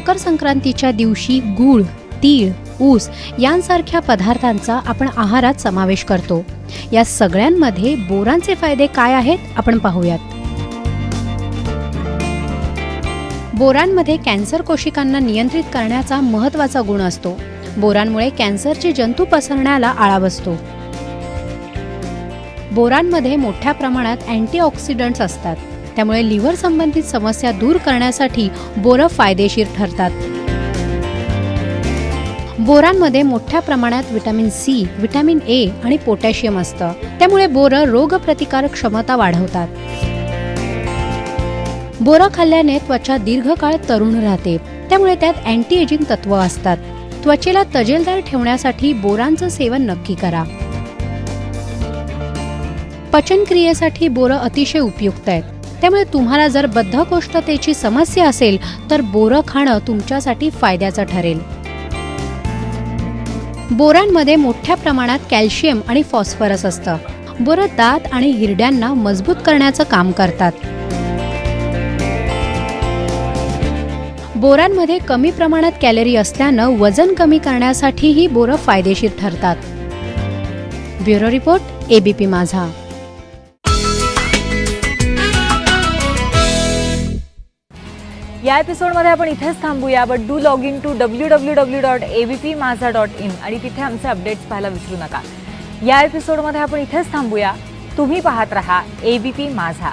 संक्रांतीच्या दिवशी गूळ तीळ ऊस यांसारख्या पदार्थांचा आपण आहारात समावेश करतो. या सगळ्यांमध्ये बोरांचे फायदे काय आहेत आपण पाहूयात. बोरांमध्ये कॅन्सर कोशिकांना नियंत्रित करण्याचा महत्त्वाचा गुण असतो. बोरांमुळे कॅन्सरचे जंतू पसरण्याला आळा बसतो. बोरांमध्ये मोठ्या प्रमाणात अँटीऑक्सिडंट्स असतात. त्यामुळे लिव्हर संबंधित समस्या दूर करण्यासाठी बोरं फायदेशीर ठरतात. बोरांमध्ये मोठ्या प्रमाणात विटॅमिन सी विटॅमिन ए आणि पोटॅशियम असतं. त्यामुळे बोरं रोगप्रतिकारक क्षमता वाढवतात. बोरं खाल्ल्याने त्वचा दीर्घकाळ तरुण राहते. त्यामुळे त्यात अँटी एजिंग तत्व असतात. त्वचेला तजेलदार ठेवण्यासाठी बोरांचं सेवन नक्की करा. पचनक्रियेसाठी बोरं अतिशय उपयुक्त आहेत. त्यामुळे तुम्हाला जर बद्धकोष्ठतेची समस्या असेल तर बोरं खाणं तुमच्यासाठी फायद्याचं ठरेल. बोरांमध्ये मोठ्या प्रमाणात कॅल्शियम आणि फॉस्फरस असतं. बोरं दात आणि हिरड्यांना मजबूत करण्याचं काम करतात. बोरांमध्ये कमी प्रमाणात कॅलरी असल्यानं वजन कमी करण्यासाठीही बोरं फायदेशीर ठरतात. ब्युरो रिपोर्ट एबीपी माझा. या एपिसोडमध्ये आपण इथेच थांबूया but do log in to W W W dot A B P Majha dot in आणि तिथे आमचे अपडेट्स पाहायला विसरू नका. या एपिसोडमध्ये आपण इथेच थांबूया. तुम्ही पाहत रहा ए बी पी माझा